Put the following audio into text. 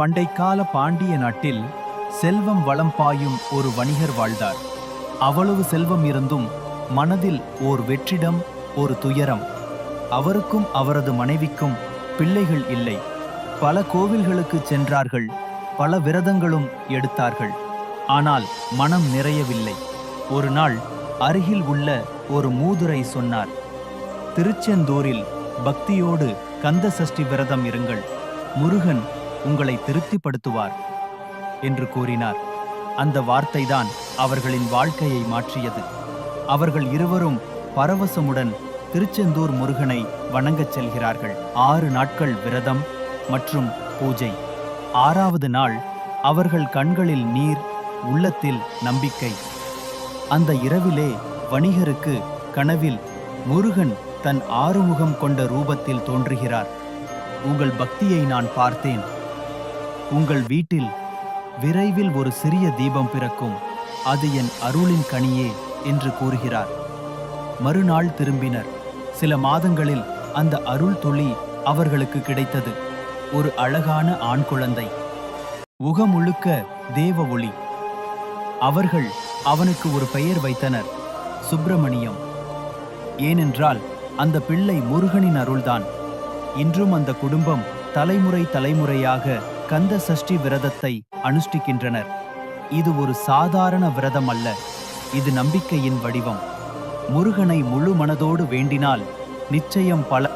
பண்டைக்கால பாண்டிய நாட்டில் செல்வம் வளம் பாயும் ஒரு வணிகர் வாழ்ந்தார். அவ்வளவு செல்வம் இருந்தும் மனதில் ஓர் வெற்றிடம் ஒரு துயரம். அவருக்கும் அவரது மனைவிக்கும் பிள்ளைகள் இல்லை. பல கோவில்களுக்கு சென்றார்கள் பல விரதங்களும் எடுத்தார்கள். ஆனால் மனம் நிறையவில்லை. ஒரு நாள் அருகில் உள்ள ஒரு மூதுரை சொன்னார் திருச்செந்தூரில் பக்தியோடு கந்த சஷ்டி விரதம் இருங்கள். முருகன் உங்களை திருப்திப்படுத்துவார் என்று கூறினார். அந்த வார்த்தைதான் அவர்களின் வாழ்க்கையை மாற்றியது. அவர்கள் இருவரும் பரவசமுடன் திருச்செந்தூர் முருகனை வணங்கச் செல்கிறார்கள். ஆறு நாட்கள் விரதம் மற்றும் பூஜை. ஆறாவது நாள் அவர்கள் கண்களில் நீர் உள்ளத்தில் நம்பிக்கை. அந்த இரவிலே வணிகருக்கு கனவில் முருகன் தன் ஆறுமுகம் கொண்ட ரூபத்தில் தோன்றுகிறார். உங்கள் பக்தியை நான் பார்த்தேன். உங்கள் வீட்டில் விரைவில் ஒரு சிறிய தீபம் பிறக்கும். அது என் அருளின் கனியே என்று கூறுகிறார். மறுநாள் திரும்பினர். சில மாதங்களில் அந்த அருள் துளி அவர்களுக்கு கிடைத்தது. ஒரு அழகான ஆண் குழந்தை. உகமுழுக்க தேவ ஒளி. அவர்கள் அவனுக்கு ஒரு பெயர் வைத்தனர். சுப்பிரமணியம். ஏனென்றால் அந்த பிள்ளை முருகனின் அருள்தான். இன்றும் அந்த குடும்பம் தலைமுறை தலைமுறையாக கந்த சஷ்டி விரதத்தை அனுஷ்டிக்கின்றனர். இது ஒரு சாதாரண விரதம் அல்ல. இது நம்பிக்கையின் வடிவம். முருகனை முழு மனதோடு வேண்டினால் நிச்சயம் பல